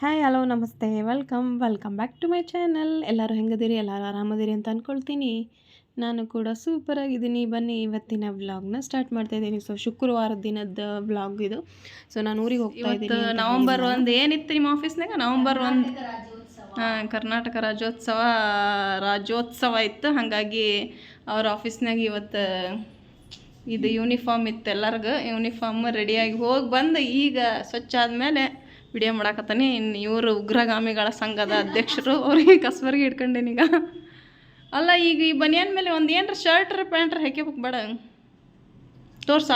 Hi hello ನಮಸ್ತೆ. Welcome welcome back to my channel ಎಲ್ಲರೂ ಹೆಂಗದಿರಿ ಎಲ್ಲರೂ ಆರಾಮದಿರಿ ಅಂತ ಅಂದ್ಕೊಳ್ತೀನಿ ನಾನು ಕೂಡ ಸೂಪರಾಗಿದ್ದೀನಿ ಬನ್ನಿ ಇವತ್ತಿನ ವ್ಲಾಗ್ನ ಸ್ಟಾರ್ಟ್ ಮಾಡ್ತಾ ಇದ್ದೀನಿ. ಸೊ ಶುಕ್ರವಾರ ದಿನದ ವ್ಲಾಗ್ ಇದು. ಸೊ ನಾನು ಊರಿಗೆ ಹೋಗ್ತಾ ಇದ್ದೀನಿ ನವಂಬರ್. ಒಂದು ಏನಿತ್ತು ನಿಮ್ಮ ಆಫೀಸ್ನಾಗ ನವಂಬರ್ ಒಂದು ಹಾಂ ಕರ್ನಾಟಕ ರಾಜ್ಯೋತ್ಸವ ರಾಜ್ಯೋತ್ಸವ ಇತ್ತು. ಹಾಗಾಗಿ ಅವ್ರ ಆಫೀಸ್ನಾಗ ಇವತ್ತು ಇದು ಯೂನಿಫಾರ್ಮ್ ಇತ್ತು ಎಲ್ಲರಿಗೂ. ಯೂನಿಫಾರ್ಮ್ ರೆಡಿಯಾಗಿ ಹೋಗಿ ಬಂದು ಈಗ ಸ್ವಚ್ಛ ಆದಮೇಲೆ ವಿಡಿಯೋ ಮಾಡಾಕತ್ತಾನೆ. ಇನ್ನು ಇವರು ಉಗ್ರಗಾಮಿಗಳ ಸಂಘದ ಅಧ್ಯಕ್ಷರು, ಅವ್ರಿಗೆ ಕಸ್ಬರ್ಗೆ ಈಗ. ಅಲ್ಲ, ಈಗ ಈ ಬನಿಯನ್ ಮೇಲೆ ಒಂದು ಏನರ ಶರ್ಟ್ರ ಪ್ಯಾಂಟ್ರ ಹಾಕ್ಯಬೇಕು ಬೇಡ ತೋರ್ಸ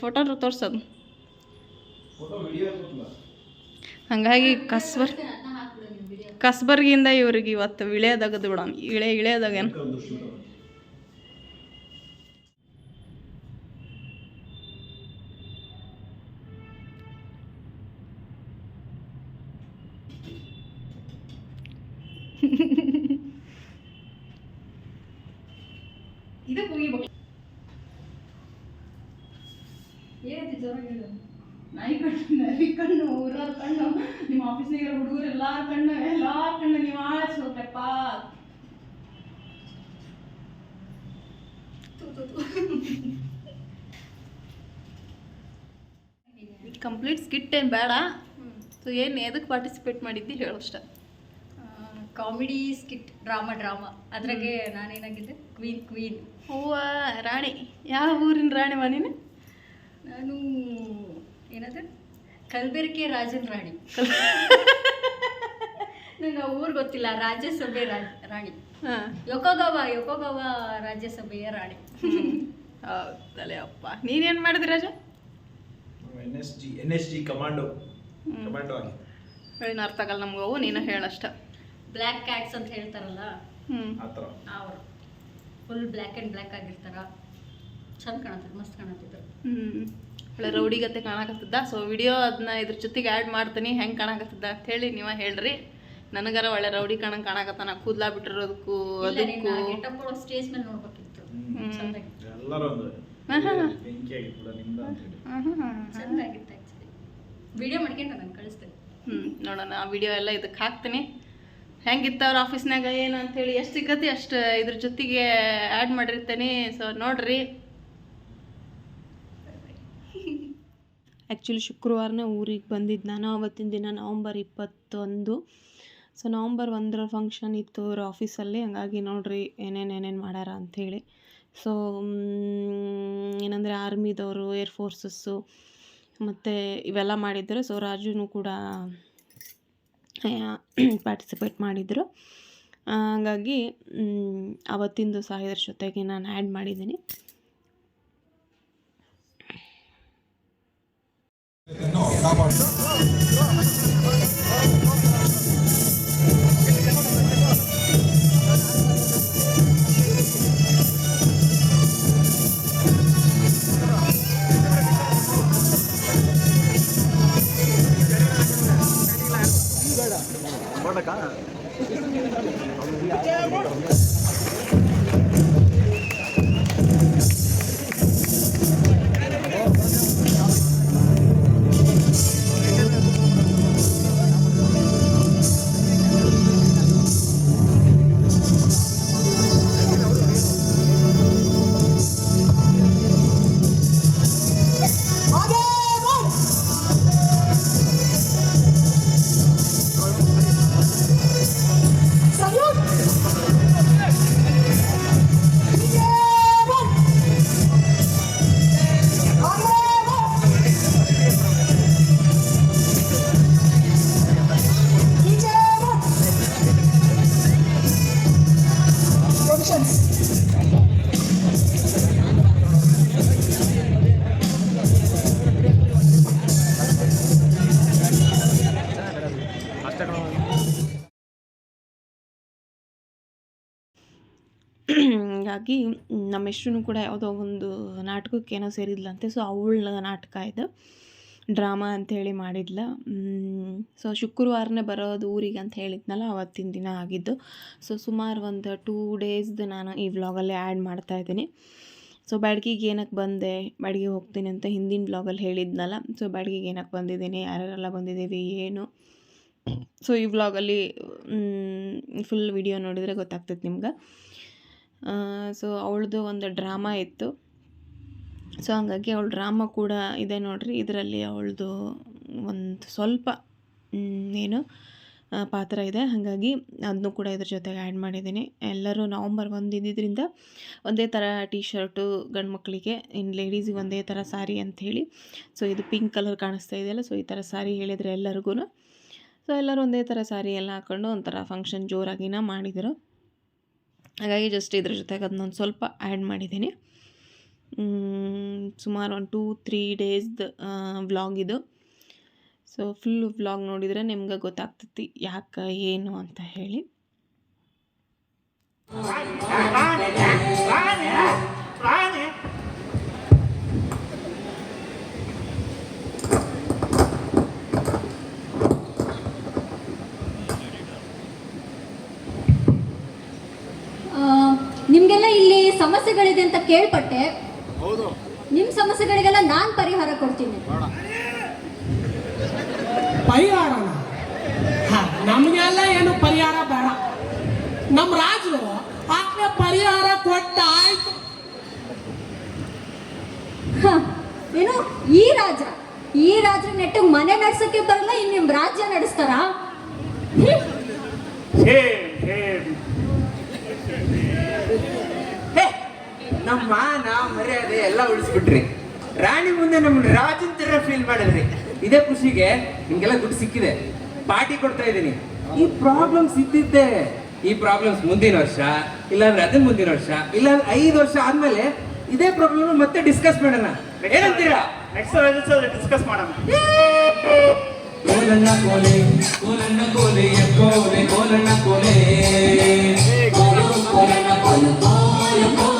ಫೋಟೋರ ತೋರ್ಸೋದು ಹಂಗಾಗಿ ಕಸ್ಬರ್ ಕಸ್ಬರ್ಗಿಂದ ಇವ್ರಿಗೆ ಇವತ್ತು ಇಳೆಯದಾಗದು ಬಿಡೋಣ ಇಳೆ ಇಳೆಯದಾಗೇನು ಇದು ಕುಗಿಬೇಕು ನಾಯಿ ಕಣ್ಣು ನರಿ ಕಣ್ಣು ಊರವ್ರ ಕಣ್ಣು ನಿಮ್ಮ ಆಫೀಸ್ನಾಗ ಹುಡುಗರು ಎಲ್ಲಾರ ಕಣ್ಣು ಎಲ್ಲಾರ ಕಣ್ಣು ನೀವು ಆಳಿಸ್ಬೇಕಪ್ಪ ಏನು ಬೇಡ. ಸೊ ಏನು ಎದಕ್ಕೆ ಪಾರ್ಟಿಸಿಪೇಟ್ ಮಾಡಿದ್ದಿ ಹೇಳೋಷ್ಟ ಕಾಮಿಡಿ ಸ್ಕಿಟ್ ಡ್ರಾಮಾ ಡ್ರಾಮಾ ಅದ್ರಾಗೆ ನಾನೇನಾಗಿದ್ದೆ? ಕ್ವೀನ್ ಕ್ವೀನ್ ಹೂವ ರಾಣಿ. ಯಾವ ಊರಿನ ರಾಣಿ ನೀನು? ನಾನು ಏನದ? ಕಲಬೆರಕೆ ರಾಜನ್ ರಾಣಿ. ನಂಗೆ ಆ ಊರು ಗೊತ್ತಿಲ್ಲ ರಾಜ್ಯಸಭೆ ರಾಜ್ ರಾಣಿ. ಯೋಕೋಗವ ಯೋಕೋಗವ ರಾಜ್ಯಸಭೆಯ ರಾಣಿ. ಹೌದಲೇ ಅಪ್ಪ. ನೀನೇನು ಮಾಡಿದ್ರಿ ರಾಜ? N S G N S G commando commando ಆಗಿ. ಹೇಳಿನ ಅರ್ಥ ಆಗಲ್ಲ ನಮ್ಗೆ ಅವು ನೀನು ಹೇಳಷ್ಟ ಬ್ಲ್ಯಾಕ್ ಕ್ಯಾಟ್ಸ್ ಅಂತ ಹೇಳ್ತಾರಲ್ಲ? ಹ್ಞೂ ಆ ಥರ. ಅವರು. ಫುಲ್ ಬ್ಲ್ಯಾಕ್ ಆ್ಯಂಡ್ ಬ್ಲ್ಯಾಕ್ ಆಗಿರ್ತಾರ. ಚಂದ ಕಾಣತ್ತೆ ಮಸ್ತ್ ಕಾಣತ್ತಿದ್ರು ಹ್ಞೂ ಒಳ್ಳೆ ರೌಡಿಗತೆ ಕಾಣಕತ್ತದ. ಸೊ ವಿಡಿಯೋ ಅದನ್ನ ಇದ್ರ ಜೊತೆಗೆ ಆ್ಯಡ್ ಮಾಡ್ತೀನಿ ಹೆಂಗೆ ಕಾಣಕತ್ತದ ಅಂತ ಹೇಳಿ ನೀವು ಹೇಳ್ರಿ. ನನಗಾರ ಒಳ್ಳೆ ರೌಡಿ ಕಾಣಂಗೆ ಕಾಣಕತ್ತಾನ ಕೂದ್ಲಾ ಬಿಟ್ಟಿರೋದಕ್ಕೂ ಅದಕ್ಕೂ. ಸ್ಟೇಜ್ ಮೇಲೆ ನೋಡ್ಬೇಕಿತ್ತು. ಎಲ್ಲರೂ. ಬೆಂಕಿ ಆಗಿತ್ತು ನಿಮ್ದ ಚಂದಾಗಿತ್ತು ಆ್ಯಕ್ಚುಲಿ ವಿಡಿಯೋ ಮಾಡ್ಕೊಂಡು ನಾನು ಕಳಿಸ್ತೇನೆ. ಹ್ಞೂ ನೋಡೋಣ ಆ ವಿಡಿಯೋ ಎಲ್ಲ ಇದಕ್ಕೆ ಹಾಕ್ತೀನಿ. ಹೆಂಗಿತ್ತು ಅವ್ರ ಆಫೀಸ್ನಾಗ ಏನು ಅಂತೇಳಿ ಎಷ್ಟು ಸಿಗತ್ತೆ ಅಷ್ಟು ಇದ್ರ ಜೊತೆಗೆ ಆ್ಯಡ್ ಮಾಡಿರ್ತೇನೆ. ಸೊ ನೋಡ್ರಿ. ಆ್ಯಕ್ಚುಲಿ ಶುಕ್ರವಾರನೇ ಊರಿಗೆ ಬಂದಿದ್ದು ನಾನು. ಅವತ್ತಿನ ದಿನ ನವಂಬರ್ ಇಪ್ಪತ್ತೊಂದು. ಸೊ ನವಂಬರ್ ಒಂದರ ಫಂಕ್ಷನ್ ಇತ್ತು ಅವ್ರ ಆಫೀಸಲ್ಲಿ ಹಂಗಾಗಿ ನೋಡ್ರಿ ಏನೇನು ಏನೇನು ಮಾಡ್ಯಾರ ಅಂಥೇಳಿ ಸೊ ಏನಂದರೆ ಆರ್ಮಿದವರು ಏರ್ ಫೋರ್ಸಸ್ಸು ಮತ್ತು ಇವೆಲ್ಲ ಮಾಡಿದ್ದರು ಸೊ ರಾಜುನು ಕೂಡ ಪಾರ್ಟಿಸಿಪೇಟ್ ಮಾಡಿದರು. ಹಾಗಾಗಿ ಅವತ್ತಿಂದು ಇದ್ರ ಜೊತೆಗೆ ನಾನು ಆ್ಯಡ್ ಮಾಡಿದ್ದೀನಿ. ಹೀಗಾಗಿ ನಮ್ಮ ಹೆಸ್ರು ಕೂಡ ಯಾವುದೋ ಒಂದು ನಾಟಕಕ್ಕೆ ಏನೋ ಸೇರಿದ್ಲಂತೆ ಸೊ ಅವಳ ನಾಟಕ ಇದು. ಡ್ರಾಮಾ ಅಂಥೇಳಿ ಮಾಡಿದ್ಲ. ಸೊ ಶುಕ್ರವಾರನೇ ಬರೋದು ಊರಿಗೆ ಅಂತ ಹೇಳಿದ್ನಲ್ಲ, ಅವತ್ತಿನ ದಿನ ಆಗಿದ್ದು. ಸೊ ಸುಮಾರು ಒಂದು ಟೂ ಡೇಸ್ದು ನಾನು ಈ ವ್ಲಾಗಲ್ಲಿ ಆ್ಯಡ್ ಮಾಡ್ತಾಯಿದ್ದೀನಿ ಸೊ ಬ್ಯಾಡ್ಗಿಗೆ ಏನಕ್ಕೆ ಬಂದೆ ಬ್ಯಾಡ್ಗಿಗೆ ಹೋಗ್ತೀನಿ ಅಂತ ಹಿಂದಿನ ವ್ಲಾಗಲ್ಲಿ ಹೇಳಿದ್ನಲ್ಲ ಸೊ ಬ್ಯಾಡ್ಗಿಗೆ ಏನಕ್ಕೆ ಬಂದಿದ್ದೀನಿ, ಯಾರ್ಯಾರೆಲ್ಲ ಬಂದಿದ್ದೀವಿ, ಏನು? ಸೊ ಈ ವ್ಲಾಗಲ್ಲಿ ಫುಲ್ ವಿಡಿಯೋ ನೋಡಿದರೆ ಗೊತ್ತಾಗ್ತೈತೆ ನಿಮ್ಗೆ. ಸೊ ಅವಳದು ಒಂದು ಡ್ರಾಮಾ ಇತ್ತು. ಸೊ ಹಂಗಾಗಿ ಅವಳ ಡ್ರಾಮಾ ಕೂಡ ಇದೆ ನೋಡಿರಿ. ಇದರಲ್ಲಿ ಅವಳದು ಒಂದು ಸ್ವಲ್ಪ ಏನು ಪಾತ್ರ ಇದೆ. ಹಾಗಾಗಿ ಅದನ್ನು ಕೂಡ ಇದ್ರ ಜೊತೆಗೆ ಆ್ಯಡ್ ಮಾಡಿದ್ದೀನಿ. ಎಲ್ಲರೂ ನವಂಬರ್ ಒಂದು ಇದ್ದಿದ್ದರಿಂದ ಒಂದೇ ಥರ ಟೀ ಶರ್ಟು ಗಂಡು ಮಕ್ಕಳಿಗೆ ಇನ್ನು ಲೇಡೀಸಿಗೆ ಒಂದೇ ಥರ ಸಾರಿ ಅಂಥೇಳಿ ಸೊ ಇದು ಪಿಂಕ್ ಕಲರ್ ಕಾಣಿಸ್ತಾ ಇದೆಯಲ್ಲ ಸೊ ಈ ಥರ ಸಾರಿ ಹೇಳಿದರೆ ಎಲ್ಲರಿಗೂ ಸೊ ಎಲ್ಲರೂ ಒಂದೇ ಥರ ಸಾರಿ ಎಲ್ಲ ಹಾಕ್ಕೊಂಡು ಒಂಥರ ಫಂಕ್ಷನ್ ಜೋರಾಗಿನ ಮಾಡಿದರು. ಹಾಗಾಗಿ ಜಸ್ಟ್ ಇದ್ರ ಜೊತೆಗೆ ಅದನ್ನೊಂದು ಸ್ವಲ್ಪ ಆ್ಯಡ್ ಮಾಡಿದ್ದೀನಿ ಸುಮಾರು ಒಂದು ಟೂ ತ್ರೀ ಡೇಸ್ದು ವ್ಲಾಗ್ ಇದು ಸೊ ಫುಲ್ ವ್ಲಾಗ್ ನೋಡಿದರೆ ನಿಮ್ಗೆ ಗೊತ್ತಾಗ್ತೈತಿ ಯಾಕೆ ಏನು ಅಂತ ಹೇಳಿ ಆ, ನಿಮ್ಗೆಲ್ಲ ಇಲ್ಲಿ ಸಮಸ್ಯೆಗಳಿದೆ ಅಂತ ಕೇಳ್ಪಟ್ಟೆ. ನಿಮ್ ಸಮಸ್ಯೆಗಳಿಗೆಲ್ಲ ನಾನ್ ಪರಿಹಾರ ಕೊಡ್ತೀನಿ. ಪರಿಹಾರ ಹ, ನಮ್ಗೆಲ್ಲ ಏನು ಪರಿಹಾರ ಬೇಡ. ನಮ್ಮ ರಾಜರು ಆಕೆ ಪರಿಹಾರ ಕೊಟ್ಟ ಆಯ್ತು. ಹ, ಏನು? ಈ ರಾಜ? ಈ ರಾಜ ನೆಟ್ಟು ಮನೆ ನಡ್ಸಕ್ಕೆ ಬರಲ್ಲ ಇನ್ ನಿಮ್ ರಾಜ್ಯ ನಡೆಸ್ತಾರ ಹೇ, ನಮ್ಮ ಮಾನ ಮರ್ಯಾದೆ ಎಲ್ಲ ಉಳಿಸ್ಬಿಟ್ರಿ. ರಾಣಿ ಮುಂದೆ ನಮ್ ರಾಜನ್ ತರ ಫೀಲ್ ಮಾಡಿದ್ರಿ. ಇದೇ ಖುಷಿಗೆ ನಿಮ್ಗೆಲ್ಲ ದುಡ್ಡು ಸಿಕ್ಕಿದೆ. ಪಾರ್ಟಿ ಕೊಡ್ತಾ ಇದ್ದೀನಿ. ಈ ಪ್ರಾಬ್ಲಮ್ಸ್ ಇದ್ದಿದ್ದೆ. ಈ ಪ್ರಾಬ್ಲಮ್ಸ್ ಮುಂದಿನ ವರ್ಷ ಇಲ್ಲಾಂದ್ರೆ ಅದನ್ನ ಮುಂದಿನ ವರ್ಷ ಇಲ್ಲಾಂದ್ರೆ ಐದು ವರ್ಷ ಆದ್ಮೇಲೆ ಇದೇ ಪ್ರಾಬ್ಲಮ್ ಮತ್ತೆ ಡಿಸ್ಕಸ್ ಮಾಡೋಣ. ಏನಂತೀರಾ? ನೆಕ್ಸ್ಟ್ ಡಿಸ್ಕಸ್ ಮಾಡೋಣ. ಕೋಲಣ್ಣ ಕೋಲೆ ಕೋಲಣ್ಣ ಕೋಲೆ ಕೋಲೆ ಕೋಲಣ್ಣ ಕೋಲೆ. ಕೋಲಣ್ಣ ಕೋಲೆ.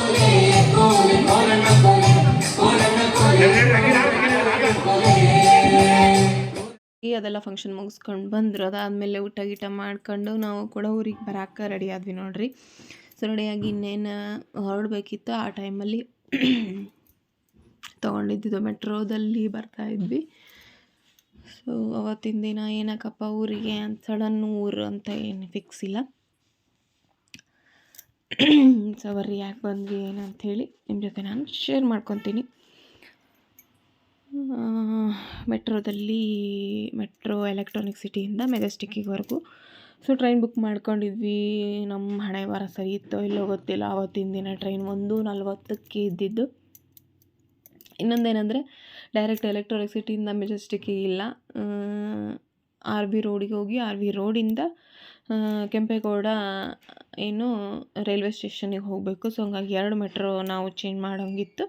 ಅದೆಲ್ಲ ಫಂಕ್ಷನ್ ಮುಗಿಸ್ಕೊಂಡು ಬಂದರು. ಅದಾದಮೇಲೆ ಊಟ ಗೀಟ ಮಾಡ್ಕೊಂಡು ನಾವು ಕೂಡ ಊರಿಗೆ ಬರಾಕ ರೆಡಿ ಆದ್ವಿ ನೋಡ್ರಿ. ಸೊ ರೆಡಿಯಾಗಿ ಇನ್ನೇನು ಹೊರಡಬೇಕಿತ್ತು ಆ ಟೈಮಲ್ಲಿ ತೊಗೊಂಡಿದ್ದು ಮೆಟ್ರೋದಲ್ಲಿ ಬರ್ತಾ ಇದ್ವಿ. ಸೊ ಅವತ್ತಿನ ದಿನ ಏನಕ್ಕಪ್ಪ ಊರಿಗೆ ಅಂತ ಸಡನ್ ಊರು ಅಂತ ಏನು ಫಿಕ್ಸ್ ಇಲ್ಲ. ಸೊ ಬರ್ರಿ, ಯಾಕೆ ಬಂದ್ವಿ ಏನಂಥೇಳಿ ನಿಮ್ಮ ಜೊತೆ ನಾನು ಶೇರ್ ಮಾಡ್ಕೊತೀನಿ. ಮೆಟ್ರೋದಲ್ಲಿ, ಮೆಟ್ರೋ ಎಲೆಕ್ಟ್ರಾನಿಕ್ ಸಿಟಿಯಿಂದ ಮೆಜೆಸ್ಟಿಕ್ಕಿವರೆಗೂ ಸೊ ಟ್ರೈನ್ ಬುಕ್ ಮಾಡ್ಕೊಂಡಿದ್ವಿ. ನಮ್ಮ ಹಣೆ ವಾರ ಸರಿ ಇತ್ತೋ ಇಲ್ಲೋ ಗೊತ್ತಿಲ್ಲ. ಆವತ್ತಿನ ದಿನ ಟ್ರೈನ್ ಒಂದು ನಲ್ವತ್ತಕ್ಕೆ ಇದ್ದಿದ್ದು. ಇನ್ನೊಂದೇನೆಂದರೆ ಡೈರೆಕ್ಟ್ ಎಲೆಕ್ಟ್ರಾನಿಕ್ ಸಿಟಿಯಿಂದ ಮೆಜೆಸ್ಟಿಕ್ಕಿಗೆ ಇಲ್ಲ. ಆರ್ ಬಿ ರೋಡಿಗೆ ಹೋಗಿ ಆರ್ ಬಿ ರೋಡಿಂದ ಕೆಂಪೇಗೌಡ, ಏನು, ರೈಲ್ವೆ ಸ್ಟೇಷನಿಗೆ ಹೋಗಬೇಕು. ಸೊ, ಹಂಗಾಗಿ ಎರಡು ಮೆಟ್ರೋ ನಾವು ಚೇಂಜ್ ಮಾಡೋಂಗಿತ್ತು.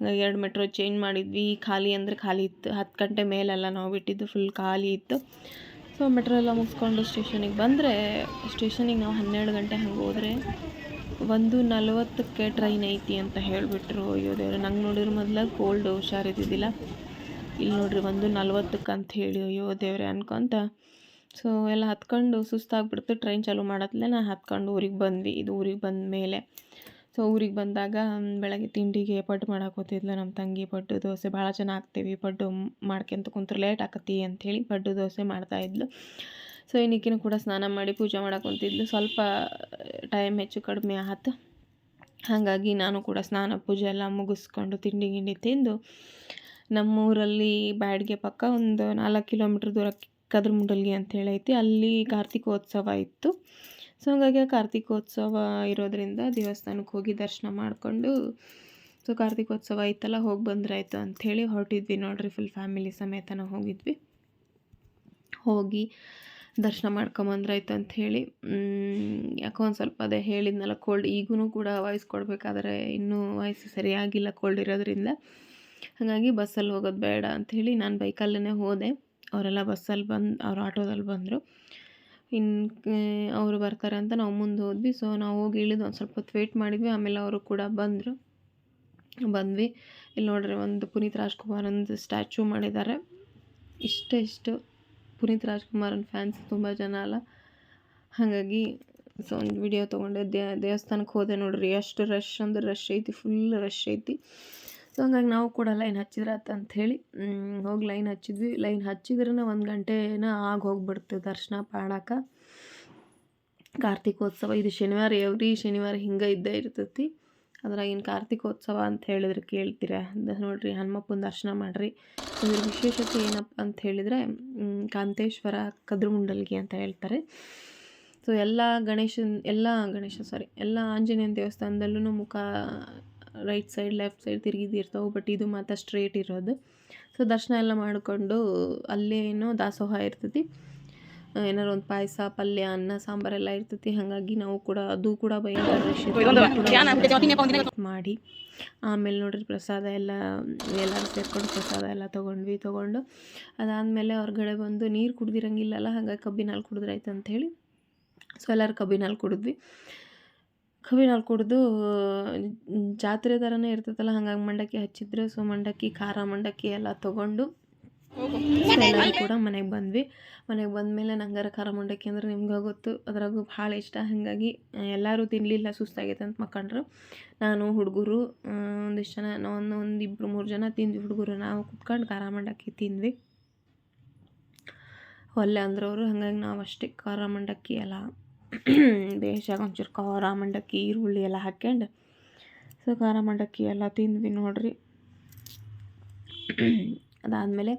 ಹಾಗಾಗಿ ಎರಡು ಮೆಟ್ರೋ ಚೇಂಜ್ ಮಾಡಿದ್ವಿ. ಖಾಲಿ ಅಂದರೆ ಖಾಲಿ ಇತ್ತು. ಹತ್ತು ಗಂಟೆ ಮೇಲೆಲ್ಲ ನಾವು ಬಿಟ್ಟಿದ್ದು ಫುಲ್ ಖಾಲಿ ಇತ್ತು. ಸೊ, ಮೆಟ್ರೋ ಎಲ್ಲ ಮುಗಿಸ್ಕೊಂಡು ಸ್ಟೇಷನಿಗೆ ಬಂದರೆ ಸ್ಟೇಷನಿಗೆ ನಾವು ಹನ್ನೆರಡು ಗಂಟೆ ಹಂಗೆ ಹೋದರೆ ಒಂದು ನಲ್ವತ್ತಕ್ಕೆ ಟ್ರೈನ್ ಐತಿ ಅಂತ ಹೇಳಿಬಿಟ್ರು. ಅಯ್ಯೋ ದೇವ್ರೆ, ನಂಗೆ ನೋಡಿದ್ರೆ ಮೊದಲ ಕೋಲ್ಡ್ ಹುಷಾರಿದ್ದಿದ್ದಿಲ್ಲ. ಇಲ್ಲಿ ನೋಡ್ರಿ ಒಂದು ನಲ್ವತ್ತಕ್ಕೆ ಅಂತ ಹೇಳಿ ಅಯ್ಯೋ ದೇವ್ರೆ ಅನ್ಕೊಂತ. ಸೊ ಎಲ್ಲ ಹತ್ಕೊಂಡು ಸುಸ್ತಾಗ್ಬಿಡ್ತು. ಟ್ರೈನ್ ಚಾಲೂ ಮಾಡತ್ಲೆ ನಾನು ಹತ್ಕೊಂಡು ಊರಿಗೆ ಬಂದ್ವಿ. ಇದು ಊರಿಗೆ ಬಂದ ಮೇಲೆ ಸೊ ಊರಿಗೆ ಬಂದಾಗ ಬೆಳಗ್ಗೆ ತಿಂಡಿಗೆ ಪಡ್ಡು ಮಾಡಾಕೋತಿದ್ಲು ನಮ್ಮ ತಂಗಿ. ಪಡ್ಡು ದೋಸೆ ಭಾಳ ಜನ ಹಾಕ್ತೀವಿ ಪಡ್ಡು ಮಾಡ್ಕೊಂತ ಕುಂತ್ರೆ ಲೇಟ್ ಆಕತಿ ಅಂಥೇಳಿ ಪಡ್ಡು ದೋಸೆ ಮಾಡ್ತಾಯಿದ್ಲು ಸೊ ಇನ್ನಿಕ್ಕಿನ ಕೂಡ ಸ್ನಾನ ಮಾಡಿ ಪೂಜೆ ಮಾಡಕ್ಕೆ ಕುಂತಿದ್ಲು. ಸ್ವಲ್ಪ ಟೈಮ್ ಹೆಚ್ಚು ಕಡಿಮೆ ಆಯ್ತು ಹಾಗಾಗಿ ನಾನು ಕೂಡ ಸ್ನಾನ ಪೂಜೆ ಎಲ್ಲ ಮುಗಿಸ್ಕೊಂಡು ತಿಂಡಿ ಗಿಂಡಿ ತಿಂದು ನಮ್ಮೂರಲ್ಲಿ ಬ್ಯಾಡ್ಗೆ ಪಕ್ಕ ಒಂದು ನಾಲ್ಕು ಕಿಲೋಮೀಟ್ರ್ ದೂರ ಕದ್ರಮುಂಡಲ್ಗಿ ಅಂತೇಳಿ ಐತಿ ಅಲ್ಲಿ ಕಾರ್ತಿಕೋತ್ಸವ ಇತ್ತು. ಸೊ, ಹಾಗಾಗಿ ಕಾರ್ತಿಕೋತ್ಸವ ಇರೋದರಿಂದ ದೇವಸ್ಥಾನಕ್ಕೆ ಹೋಗಿ ದರ್ಶನ ಮಾಡಿಕೊಂಡು, ಸೊ, ಕಾರ್ತಿಕೋತ್ಸವ ಇತ್ತಲ್ಲ ಹೋಗಿ ಬಂದ್ರಾಯ್ತು ಅಂಥೇಳಿ ಹೊರಟಿದ್ವಿ ನೋಡ್ರಿ ಫುಲ್ ಫ್ಯಾಮಿಲಿ ಸಮೇತನ ಹೋಗಿದ್ವಿ. ಹೋಗಿ ದರ್ಶನ ಮಾಡ್ಕೊಂಬಂದ್ರಾಯ್ತು ಅಂಥೇಳಿ. ಯಾಕೋ ಒಂದು ಸ್ವಲ್ಪ ಅದೇ ಹೇಳಿದ್ನಲ್ಲ ಕೋಲ್ಡ್ ಈಗೂ ಕೂಡ ವಾಯ್ಸ್ ಕೊಡಬೇಕಾದ್ರೆ ಇನ್ನೂ ವಾಯ್ಸ್ ಸರಿಯಾಗಿಲ್ಲ ಕೋಲ್ಡ್ ಇರೋದ್ರಿಂದ. ಹಾಗಾಗಿ ಬಸ್ಸಲ್ಲಿ ಹೋಗೋದು ಬೇಡ ಅಂಥೇಳಿ ನಾನು ಬೈಕಲ್ಲೇ ಹೋದೆ. ಅವರೆಲ್ಲ ಬಸ್ಸಲ್ಲಿ ಬಂದು, ಅವ್ರು ಆಟೋದಲ್ಲಿ ಬಂದರು. ಇನ್ನು ಅವರು ಬರ್ತಾರೆ ಅಂತ ನಾವು ಮುಂದೆ ಹೋದ್ವಿ. ಸೊ ನಾವು ಹೋಗಿ ಇಳಿದು ಒಂದು ಸ್ವಲ್ಪ ಹೊತ್ತು ವೆಯ್ಟ್ ಮಾಡಿದ್ವಿ. ಆಮೇಲೆ ಅವರು ಕೂಡ ಬಂದರು. ಬಂದ್ವಿ. ಇಲ್ಲಿ ನೋಡ್ರಿ ಒಂದು ಪುನೀತ್ ರಾಜ್ಕುಮಾರನ ಸ್ಟ್ಯಾಚು ಮಾಡಿದ್ದಾರೆ. ಇಷ್ಟೇ ಇಷ್ಟು. ಪುನೀತ್ ರಾಜ್ಕುಮಾರನ ಫ್ಯಾನ್ಸ್ ತುಂಬ ಜನ ಅಲ್ಲ. ಹಾಗಾಗಿ ಸೊ ಒಂದು ವಿಡಿಯೋ ತೊಗೊಂಡೆ. ದೇವಸ್ಥಾನಕ್ಕೆ ಹೋದೆ ನೋಡ್ರಿ. ಎಷ್ಟು ರಶ್ ಅಂದ್ರೆ ರಶ್ ಐತಿ ಫುಲ್ ರಶ್ ಐತಿ. ಸೊ ಹಂಗಾಗಿ ನಾವು ಕೂಡ ಲೈನ್ ಹಚ್ಚಿದ್ರೆ ಅಂತ ಹೇಳಿ ಹೋಗಿ ಲೈನ್ ಹಚ್ಚಿದ್ವಿ. ಲೈನ್ ಹಚ್ಚಿದ್ರೂ ಒಂದು ಗಂಟೆನ ಆಗಿ ಹೋಗ್ಬಿಡ್ತು ದರ್ಶನ ಪಾಡಕ್ಕೆ ಕಾರ್ತಿಕೋತ್ಸವ, ಇದು ಶನಿವಾರ, ಎವ್ರಿ ಶನಿವಾರ ಹಿಂಗೆ ಇದ್ದೇ ಇರ್ತೈತಿ. ಅದ್ರಾಗಿನ ಕಾರ್ತಿಕೋತ್ಸವ ಅಂತ ಹೇಳಿದ್ರೆ ಕೇಳ್ತೀರ? ನೋಡಿರಿ, ಹನುಮಪ್ಪನ ದರ್ಶನ ಮಾಡಿರಿ. ಇದ್ರ ವಿಶೇಷತೆ ಏನಪ್ಪ ಅಂತ ಹೇಳಿದರೆ ಕಾಂತೇಶ್ವರ ಕದ್ರುಮುಂಡಲ್ಗಿ ಅಂತ ಹೇಳ್ತಾರೆ. ಸೊ ಎಲ್ಲ ಗಣೇಶನ್, ಎಲ್ಲ ಗಣೇಶ ಸಾರಿ ಎಲ್ಲ ಆಂಜನೇಯನ ದೇವಸ್ಥಾನದಲ್ಲೂ ಮುಖ ರೈಟ್ ಸೈಡ್ ಲೆಫ್ಟ್ ಸೈಡ್ ತಿರುಗಿದಿರ್ತಾವೆ ಬಟ್ ಇದು ಮಾತ್ರ ಸ್ಟ್ರೇಟ್ ಇರೋದು. ಸೊ ದರ್ಶನ ಎಲ್ಲ ಮಾಡಿಕೊಂಡು ಅಲ್ಲೇನೋ ದಾಸೋಹ ಇರ್ತೈತಿ. ಏನಾರು ಒಂದು ಪಾಯಸ ಪಲ್ಯ ಅನ್ನ ಸಾಂಬಾರೆಲ್ಲ ಇರ್ತೈತಿ. ಹಾಗಾಗಿ ನಾವು ಕೂಡ ಅದು ಕೂಡ ಭಯಂಕರ ಮಾಡಿ ಆಮೇಲೆ ನೋಡ್ರಿ ಪ್ರಸಾದ ಎಲ್ಲ ಎಲ್ಲರೂ ಸೇರ್ಕೊಂಡು ಪ್ರಸಾದ ಎಲ್ಲ ತೊಗೊಂಡ್ವಿ ತೊಗೊಂಡು ಅದಾದಮೇಲೆ ಹೊರಗಡೆ ಬಂದು ನೀರು ಕುಡ್ದಿರಂಗಿಲ್ಲಲ್ಲ ಹಾಗಾಗಿ ಕಬ್ಬಿನಲ್ಲಿ ಅಂತ ಹೇಳಿ ಸೊ ಎಲ್ಲರೂ ಕಬ್ಬಿನಲ್ಲಿ ಕುಡಿದ್ವಿ. ಕಬ್ಬಿನ ಹಾಲು ಕುಡಿದು ಜಾತ್ರೆ ಥರನೇ ಇರ್ತೈತಲ್ಲ, ಹಾಗಾಗಿ ಮಂಡಕ್ಕಿ ಹಚ್ಚಿದ್ರು. ಸೊ ಮಂಡಕ್ಕಿ, ಖಾರ ಮಂಡಕ್ಕಿ ಎಲ್ಲ ತೊಗೊಂಡು ಎಲ್ಲರೂ ಕೂಡ ಮನೆಗೆ ಬಂದ್ವಿ. ಮನೆಗೆ ಬಂದಮೇಲೆ ನಂಗಾರ ಖಾರ ಮಂಡಕ್ಕಿ ಅಂದ್ರೆ ನಿಮ್ಗೆ ಗೊತ್ತು. ಅದ್ರಾಗೂ ಭಾಳ ಇಷ್ಟ. ಹಾಗಾಗಿ ಎಲ್ಲರೂ ತಿನ್ನಲಿಲ್ಲ ಸುಸ್ತಾಗೈತೆ ಅಂತ ಮಕ್ಕಂಡ್ರು. ನಾನು, ಹುಡುಗರು ಒಂದಿಷ್ಟು ಜನ ಒಂದು ಒಂದು ಇಬ್ಬರು ಮೂರು ಜನ ತಿಂದ್ವಿ ಹುಡುಗರು. ನಾವು ಕುತ್ಕೊಂಡು ಖಾರ ಮಂಡಕ್ಕಿ ತಿಂದ್ವಿ. ಒಲ್ಲೆ ಅಂದ್ರವರು, ಹಾಗಾಗಿ ನಾವು ಅಷ್ಟೇ ಖಾರ ಮಂಡಕ್ಕಿ ಎಲ್ಲ ಬೇಷಾಗಿ ಒಂಚೂರು ಖಾರ, ಮಂಡಕ್ಕಿ, ಈರುಳ್ಳಿ ಎಲ್ಲ ಹಾಕ್ಯಂಡು, ಸೊ ಖಾರ, ಮಂಡಕ್ಕಿ ಎಲ್ಲ ತಿಂದ್ವಿ ನೋಡ್ರಿ. ಅದಾದಮೇಲೆ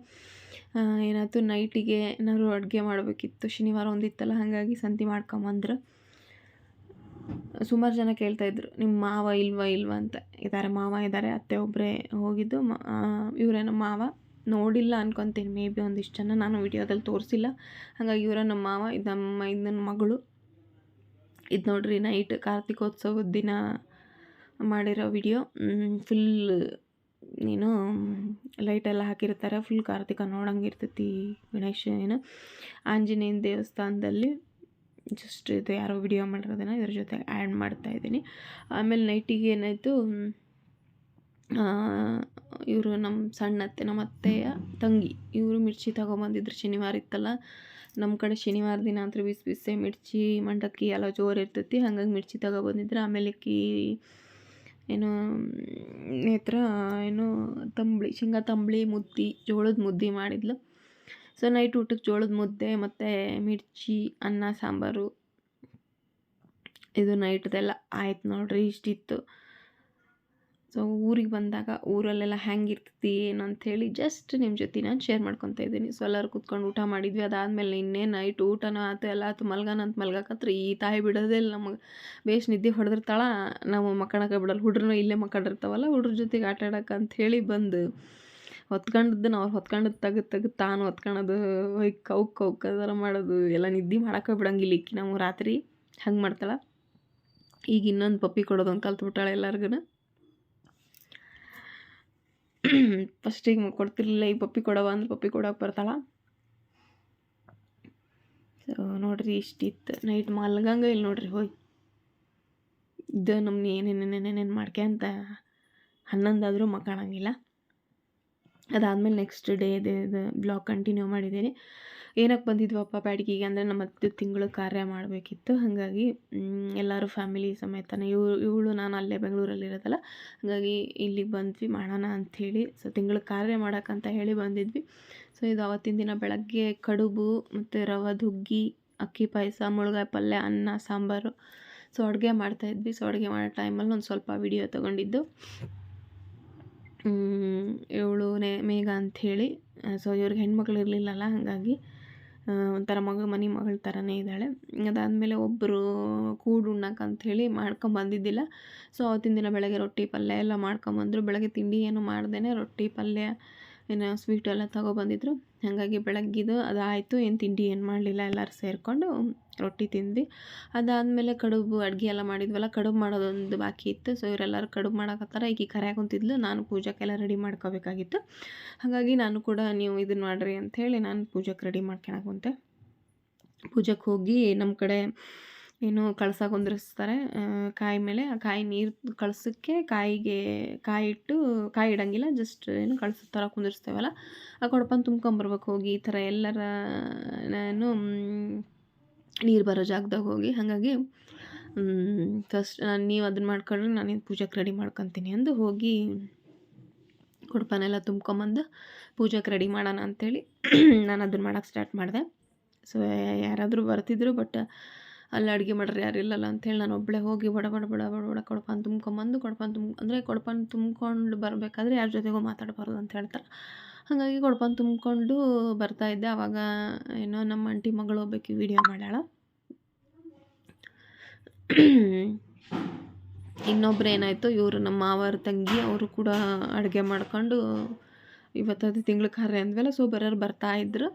ಏನಾಯ್ತು, ನೈಟಿಗೆ ಏನಾದ್ರು ಅಡುಗೆ ಮಾಡಬೇಕಿತ್ತು. ಶನಿವಾರ ಒಂದಿತ್ತಲ್ಲ, ಹಾಗಾಗಿ ಸಂತಿ ಮಾಡ್ಕೊಂಬಂದ್ರು. ಸುಮಾರು ಜನ ಕೇಳ್ತಾಯಿದ್ರು ನಿಮ್ಮ ಮಾವ ಇಲ್ವಾ ಇಲ್ವಾ ಅಂತ. ಇದ್ದಾರೆ ಮಾವ ಇದ್ದಾರೆ ಅತ್ತೆ ಒಬ್ಬರೇ ಹೋಗಿದ್ದು. ಮ ಇವರೇ ನಮ್ಮ ಮಾವ ನೋಡಿಲ್ಲ ಅನ್ಕೊತೀನಿ. ಮೇ ಬಿ ಒಂದಿಷ್ಟು ಜನ ನಾನು ವಿಡಿಯೋದಲ್ಲಿ ತೋರಿಸಿಲ್ಲ. ಹಾಗಾಗಿ ಇವರ ನಮ್ಮ ಮಾವ, ಇದು ನಮ್ಮ ಇದು ನನ್ನ ಮಗಳು ಇದು ನೋಡ್ರಿ ನೈಟ್ ಕಾರ್ತಿಕೋತ್ಸವದ ದಿನ ಮಾಡಿರೋ ವಿಡಿಯೋ. ಫುಲ್ ಏನು ಲೈಟೆಲ್ಲ ಹಾಕಿರ್ತಾರೆ. ಫುಲ್ ಕಾರ್ತಿಕ ನೋಡಂಗೆ ಇರ್ತೈತಿ ಗಣೇಶ, ಏನು, ಆಂಜನೇಯನ ದೇವಸ್ಥಾನದಲ್ಲಿ ಜಸ್ಟ್ ಇದು ಯಾರೋ ವಿಡಿಯೋ ಮಾಡಿರೋದನ್ನು ಇದ್ರ ಜೊತೆ ಆ್ಯಡ್ ಮಾಡ್ತಾ ಇದ್ದೀನಿ. ಆಮೇಲೆ ನೈಟಿಗೆ ಏನಾಯಿತು ಇವರು ನಮ್ಮ ಸಣ್ಣ ಅತ್ತೆ ನಮ್ಮ ಅತ್ತೆಯ ತಂಗಿ, ಇವರು ಮಿರ್ಚಿ ತಗೊಂಬಂದಿದ್ರು ಶನಿವಾರ ಇತ್ತಲ್ಲ ನಮ್ಮ ಕಡೆ ಶನಿವಾರ ದಿನ ಅಂತೂ ಬಿಸಿ ಬಿಸಿ ಮಿರ್ಚಿ, ಮಂಡಕ್ಕಿ ಎಲ್ಲ ಜೋರು ಇರ್ತೈತಿ. ಹಾಗಾಗಿ ಮಿರ್ಚಿ ತಗೊಬಂದಿದ್ರೆ. ಆಮೇಲೆ ಕೀ ಏನು, ನೇತ್ರ, ಏನು ತಂಬಳಿ, ಶೇಂಗಾ ತಂಬಳಿ ಮುದ್ದೆ, ಜೋಳದ ಮುದ್ದೆ ಮಾಡಿದ್ಲು. ಸೊ ನೈಟ್ ಊಟಕ್ಕೆ ಜೋಳದ ಮುದ್ದೆ ಮತ್ತು ಮಿರ್ಚಿ, ಅನ್ನ, ಸಾಂಬಾರು. ಇದು ನೈಟ್ದೆಲ್ಲ ಆಯ್ತು ನೋಡ್ರಿ ಇಷ್ಟಿತ್ತು ಸೊ ಊರಿಗೆ ಬಂದಾಗ ಊರಲ್ಲೆಲ್ಲ ಹೆಂಗಿರ್ತೈತಿ ಏನು ಅಂಥೇಳಿ ಜಸ್ಟ್ ನಿಮ್ಮ ಜೊತೆ ನಾನು ಶೇರ್ ಮಾಡ್ಕೊತಾ ಇದ್ದೀನಿ. ಸೊ ಎಲ್ಲರೂ ಕೂತ್ಕೊಂಡು ಊಟ ಮಾಡಿದ್ವಿ. ಅದಾದಮೇಲೆ ಇನ್ನೇ ನೈಟ್ ಊಟನೂ ಆಯ್ತು ಎಲ್ಲ ಆಯ್ತು ಮಲ್ಗಾನ ಅಂತ ಈ ತಾಯಿ ಬಿಡೋದೇ ಇಲ್ಲ ನಮಗೆ. ಬೇಸ್ ನಿದ್ದೆ ಹೊಡೆದಿರ್ತಾಳ, ನಾವು ಮಕ್ಕಳಕ್ಕೆ ಬಿಡಲ್ಲ ಹುಡ್ರೂ ಇಲ್ಲೇ ಮಕ್ಕಳಿರ್ತಾವಲ್ಲ ಹುಡ್ರ ಜೊತೆಗೆ ಆಟ ಆಡೋಕೆ ಅಂಥೇಳಿ ಬಂದು ಹೊತ್ಕೊಂಡಿದ್ದನ್ನ ಅವ್ರು ಹೊತ್ಕೊಂಡದ್ದು ತೆಗೆದು ತೆಗೆದು ತಾನು ಹೊತ್ಕೊಳೋದು ಹೋಯ್ ಕೌಕ್ ಕೌಕ್ ಅದರ ಮಾಡೋದು, ಎಲ್ಲ ನಿದ್ದೆ ಮಾಡೋಕೆ ಬಿಡಂಗಿಲ್ಲ ಈಕಿ. ನಾವು ರಾತ್ರಿ ಹಂಗೆ ಮಾಡ್ತಾಳೆ. ಈಗ ಇನ್ನೊಂದು ಪಪ್ಪಿ ಕೊಡೋದೊಂದು ಕಲ್ತ್ಬಿಟ್ಟಾಳೆ ಎಲ್ಲರಿಗೂ ಫಸ್ಟಿಗೆ ಕೊಡ್ತಿರ್ಲಿಲ್ಲ, ಈಗ ಪಪ್ಪಿ ಕೊಡವ ಅಂದ್ರೆ ಪಪ್ಪಿ ಕೊಡೋಕೆ ಬರ್ತಾಳೆ? ಸೊ ನೋಡ್ರಿ ಇಷ್ಟಿತ್ತು. ನೈಟ್ ಮಲ್ಗಂಗೆ ಇಲ್ಲಿ ನೋಡ್ರಿ, ಹೋಯ್. ಇದು ನಮ್ನ ಏನೇನೇನೇನೇನು ಮಾಡ್ಕ್ಯಂತ ಹನ್ನೊಂದಾದರೂ ಮಕ್ಕಳಂಗಿಲ್ಲ. ಅದಾದಮೇಲೆ ನೆಕ್ಸ್ಟ್ ಡೇ ಇದು ಬ್ಲಾಗ್ ಕಂಟಿನ್ಯೂ ಮಾಡಿದ್ದೀನಿ. ಏನಕ್ಕೆ ಬಂದಿದ್ವಪ್ಪ ಬ್ಯಾಡಗಿಗೆ ಅಂದರೆ ನಮ್ಮ ಹತ್ತು ತಿಂಗಳು ಕಾರ್ಯ ಮಾಡಬೇಕಿತ್ತು. ಹಾಗಾಗಿ ಎಲ್ಲರೂ ಫ್ಯಾಮಿಲಿ ಸಮೇತನೇ, ಇವ್ರು, ಇವಳು, ನಾನು ಅಲ್ಲೇ ಬೆಂಗಳೂರಲ್ಲಿ ಇರೋದಲ್ಲ, ಹಾಗಾಗಿ ಇಲ್ಲಿಗೆ ಬಂದ್ವಿ, ಮಾಡೋಣ ಅಂಥೇಳಿ ಸೊ ತಿಂಗಳು ಕಾರ್ಯ ಮಾಡೋಕ್ಕಂತ ಹೇಳಿ ಬಂದಿದ್ವಿ. ಸೊ ಇದು ಅವತ್ತಿನ ದಿನ ಬೆಳಗ್ಗೆ ಕಡುಬು ಮತ್ತು ರವದ ಹುಗ್ಗಿ ಅಕ್ಕಿ ಪಾಯಸ, ಮುಳುಗಾಯಿ ಪಲ್ಯ, ಅನ್ನ, ಸಾಂಬಾರು. ಸೊ ಅಡುಗೆ ಮಾಡ್ತಾಯಿದ್ವಿ ಸೊ ಅಡುಗೆ ಮಾಡೋ ಟೈಮಲ್ಲಿ ಒಂದು ಸ್ವಲ್ಪ ವಿಡಿಯೋ ತೊಗೊಂಡಿದ್ದು. ಇವಳು ನೇ ಮೇಘ ಅಂಥೇಳಿ ಸೊ ಇವ್ರಿಗೆ ಹೆಣ್ಮಕ್ಳು ಇರಲಿಲ್ಲಲ್ಲ, ಹಾಗಾಗಿ ಒಂಥರ ಮಗ ಮನೆ ಮಗಳ ಥರನೇ ಇದ್ದಾಳೆ. ಅದಾದಮೇಲೆ ಒಬ್ಬರು ಕೂಡು ಉಣ್ಣಕ್ಕೆ ಅಂಥೇಳಿ ಮಾಡ್ಕೊಂಬಂದಿದ್ದಿಲ್ಲ ಸೊ ಅವತ್ತಿನ ದಿನ ಬೆಳಗ್ಗೆ ರೊಟ್ಟಿ ಪಲ್ಯ ಎಲ್ಲ ಮಾಡ್ಕೊಂಬಂದರು ಬೆಳಗ್ಗೆ ತಿಂಡಿ ಏನು ಮಾಡ್ದೇ ರೊಟ್ಟಿ ಪಲ್ಯ, ಏನು ಸ್ವೀಟು ಎಲ್ಲ ತಗೊಬಂದಿದ್ರು ಹಾಗಾಗಿ ಬೆಳಗ್ಗಿದು ಅದಾಯಿತು. ಏನು ತಿಂಡಿ ಏನು ಮಾಡಲಿಲ್ಲ, ಎಲ್ಲರೂ ಸೇರಿಕೊಂಡು ರೊಟ್ಟಿ ತಿಂದ್ವಿ. ಅದಾದಮೇಲೆ ಕಡುಬು ಅಡುಗೆ ಎಲ್ಲ ಮಾಡಿದ್ವಲ್ಲ, ಕಡುಬು ಮಾಡೋದೊಂದು ಬಾಕಿ ಇತ್ತು. ಸೊ ಇವರೆಲ್ಲರೂ ಕಡುಬು ಮಾಡೋಕತ್ತಾರ. ಈಗ ಕರ್ಯಾಕ ಕುಂತಿದ್ಲು ನಾನು ಪೂಜಕ್ಕೆಲ್ಲ ರೆಡಿ ಮಾಡ್ಕೋಬೇಕಾಗಿತ್ತು. ಹಾಗಾಗಿ ನಾನು ಕೂಡ ನೀವು ಇದನ್ನು ಮಾಡಿರಿ ಅಂಥೇಳಿ ನಾನು ಪೂಜಕ್ಕೆ ರೆಡಿ ಮಾಡ್ಕೊಳಕ್ಕೆ ಕುಂತೆ ಪೂಜಕ್ಕೆ ಹೋಗಿ ನಮ್ಮ ಕಡೆ ಏನು ಕಳಸ ಕುಂದಿರಿಸ್ತಾರೆ ಕಾಯಿ ಮೇಲೆ. ಆ ಕಾಯಿ ನೀರು ಕಳ್ಸೋಕ್ಕೆ ಕಾಯಿಗೆ ಕಾಯಿ ಇಟ್ಟು ಕಾಯಿ ಇಡಂಗಿಲ್ಲ ಜಸ್ಟ್ ಏನು ಕಳ್ಸದ ಥರ ಕುಂದಿರ್ಸ್ತೇವಲ್ಲ ಆ ಕೊಡಪನ್ ತುಂಬ್ಕೊಂಬರ್ಬೇಕು ಹೋಗಿ ಈ ಥರ ಎಲ್ಲರ ನಾನು ನೀರು ಬರೋ ಜಾಗದಾಗ ಹೋಗಿ, ಹಾಗಾಗಿ ಫಸ್ಟ್ ನೀವು ಅದನ್ನ ಮಾಡ್ಕೊಂಡ್ರೆ ನಾನು ಪೂಜೆಗೆ ರೆಡಿ ಮಾಡ್ಕೊತೀನಿ ಅಂದು ಹೋಗಿ ಕುಡ್ಪನೆಲ್ಲ ತುಂಬ್ಕೊಂಬಂದು ಪೂಜೆಗೆ ರೆಡಿ ಮಾಡೋಣ ಅಂಥೇಳಿ ನಾನು ಅದನ್ನು ಮಾಡೋಕ್ಕೆ ಸ್ಟಾರ್ಟ್ ಮಾಡಿದೆ. ಸೊ ಯಾರಾದರೂ ಬರ್ತಿದ್ರು ಬಟ್ ಅಲ್ಲಿ ಅಡುಗೆ ಮಾಡೋರು ಯಾರು ಇಲ್ಲಲ್ಲ ಅಂಥೇಳಿ ನಾನು ಒಬ್ಬಳೇ ಹೋಗಿ ಬಡ ಬಡ ಬಡ ಬಡ ಬಡ ಕೊಡ್ಪಾನ ತುಂಬ್ಕೊಂಬಂದು, ಕೊಡ್ಪಾನ ತುಂಬ, ಅಂದರೆ ಕೊಡ್ಪಾನ ತುಂಬ್ಕೊಂಡು ಬರಬೇಕಾದ್ರೆ ಯಾರ ಜೊತೆಗೂ ಮಾತಾಡಬಾರ್ದು ಅಂತ ಹೇಳ್ತಾರೆ. ಹಾಗಾಗಿ ಕೊಡ್ಕೊಂಡು ತುಂಬಿಕೊಂಡು ಬರ್ತಾಯಿದ್ದೆ ಆವಾಗ ಏನೋ ನಮ್ಮ ಆಂಟಿ ಮಗಳು ಒಬ್ಬಾಕಿ ವೀಡಿಯೋ ಮಾಡ್ಯಾಳ. ಇನ್ನೊಬ್ರು ಏನಾಯಿತು ಇವರು ನಮ್ಮ ಮಾವರ ತಂಗಿ ಅವರು ಕೂಡ ಅಡುಗೆ ಮಾಡ್ಕೊಂಡು ಇವತ್ತದು ತಿಂಗಳ ಕಾರ್ಯ ಅಂದ್ವಲ್ಲ ಸೊ ಬರೋರು ಬರ್ತಾಯಿದ್ರು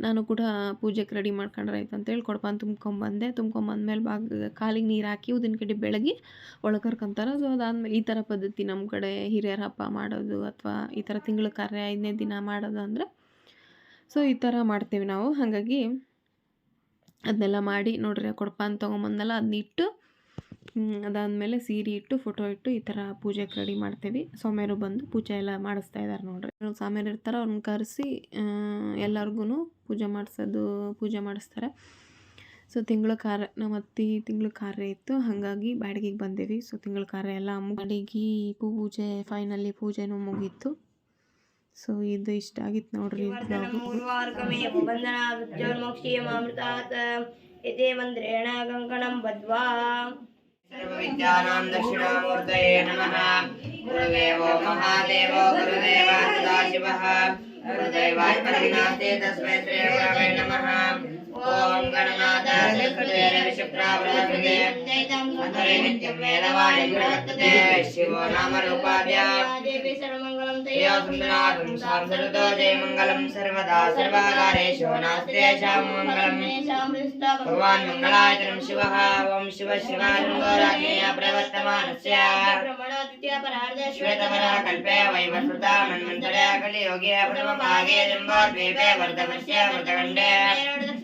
ನಾನು ಕೂಡ ಪೂಜೆಗೆ ರೆಡಿ ಮಾಡ್ಕೊಂಡ್ರೆ ಆಯ್ತು ಅಂತೇಳಿ ಕೊಡ್ಪಾನ ತುಂಬ್ಕೊಂಬಂದೆ ತುಂಬ್ಕೊಂಬಂದ್ಮೇಲೆ ಬಾಗ ಕಾಲಿಗೆ ನೀರು ಹಾಕಿ ಉದಿನ ಕಡ್ಡಿ ಬೆಳಗಿ ಒಳಗೆ ಕರ್ಕೊಂತಾರೆ. ಸೊ ಅದಾದ್ಮೇಲೆ ಈ ಥರ ಪದ್ಧತಿ ನಮ್ಮ ಕಡೆ ಹಿರಿಯರ ಹಬ್ಬ ಮಾಡೋದು ಅಥವಾ ಈ ಥರ ತಿಂಗಳ ಕಾರ್ಯ ಐದನೇ ದಿನ ಮಾಡೋದು ಅಂದರೆ ಸೊ ಈ ಥರ ಮಾಡ್ತೀವಿ ನಾವು. ಹಾಗಾಗಿ ಅದನ್ನೆಲ್ಲ ಮಾಡಿ ನೋಡ್ರಿ ಕೊಡ್ಪಾನ ತೊಗೊಂಬಂದಲ್ಲ ಅದನ್ನ ಇಟ್ಟು ಅದಾದಮೇಲೆ ಸೀರೆ ಇಟ್ಟು ಫೋಟೋ ಇಟ್ಟು ಈ ಥರ ಪೂಜೆಗೆ ರೆಡಿ ಮಾಡ್ತೀವಿ. ಸೌಮ್ಯರು ಬಂದು ಪೂಜೆ ಎಲ್ಲ ಮಾಡಿಸ್ತಾ ಇದ್ದಾರೆ ನೋಡ್ರಿ. ಸ್ವಾಮಿಯರು ಇರ್ತಾರೆ ಅವ್ರನ್ನ ಕರೆಸಿ ಎಲ್ಲರಿಗೂ ಪೂಜೆ ಮಾಡಿಸೋದು ಪೂಜೆ ಮಾಡಿಸ್ತಾರೆ. ಸೊ ತಿಂಗಳ ಕಾರ್ಯ ನಮ್ಮ ಅತ್ತಿ ತಿಂಗಳ ಕಾರ್ಯ ಇತ್ತು. ಹಾಗಾಗಿ ಬಾಡಿಗೆಗೆ ಬಂದೇವಿ. ಸೊ ತಿಂಗಳ ಕಾರ್ಯ ಎಲ್ಲ ಅಡಿಗೆ ಪೂಜೆ ಫೈನಲಿ ಪೂಜೆನೂ ಮುಗೀತು. ಸೊ ಇದು ಇಷ್ಟ ಆಗಿತ್ತು ನೋಡ್ರಿ ಕಂಕಣಂ ಬದ್ವಾ. सर्वविद्यानान्दक्षिणामूर्तये नमः। गुरुदेवो महादेवो गुरुदेवः सदाशिवः गुरुदेवाय परिणाते तस्मै श्रीगुरवे नमः। ఓం గణనాథాయ కులేన విషప్రావ్రతతే అందరి నిత్యం వేదవాణి ప్రవర్తతే శివో నామ రూపాభ్యా దేవి సర్వమంగళం తయా. సుందరాగం సాంసరుతో జయమంగళం. సర్వదా సర్వాకారేషు నాస్తే శామంగళం భగవాన్ మంగళాయతనం శివ. ఓం శివ శివానుగోరాజ్ఞేయ ప్రవర్తమానస్య. శ్వేతవరా కల్పే మన్మంతరే కలియోగే ప్రమభాగే జంబోద్వీపే వర్ధమస్య వృతగండే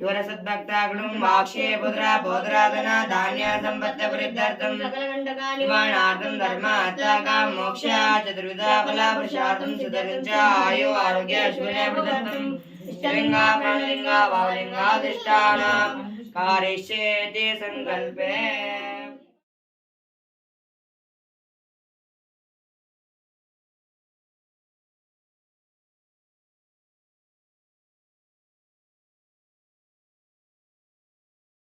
యువర సద్భక్తాగ్నం వాక్షే పుత్ర బోధరాధన ధాన్య సంపత్త వృద్ధార్థం సకలగండకానివాణార్థం ధర్మార్థ మోక్ష చతుర్విధ ఫల పురుషార్థం సుధరించ ఆయు ఆరోగ్య శివనే ప్రదత్తం ఇష్టలింగ ప్రాణలింగ సంకల్పే.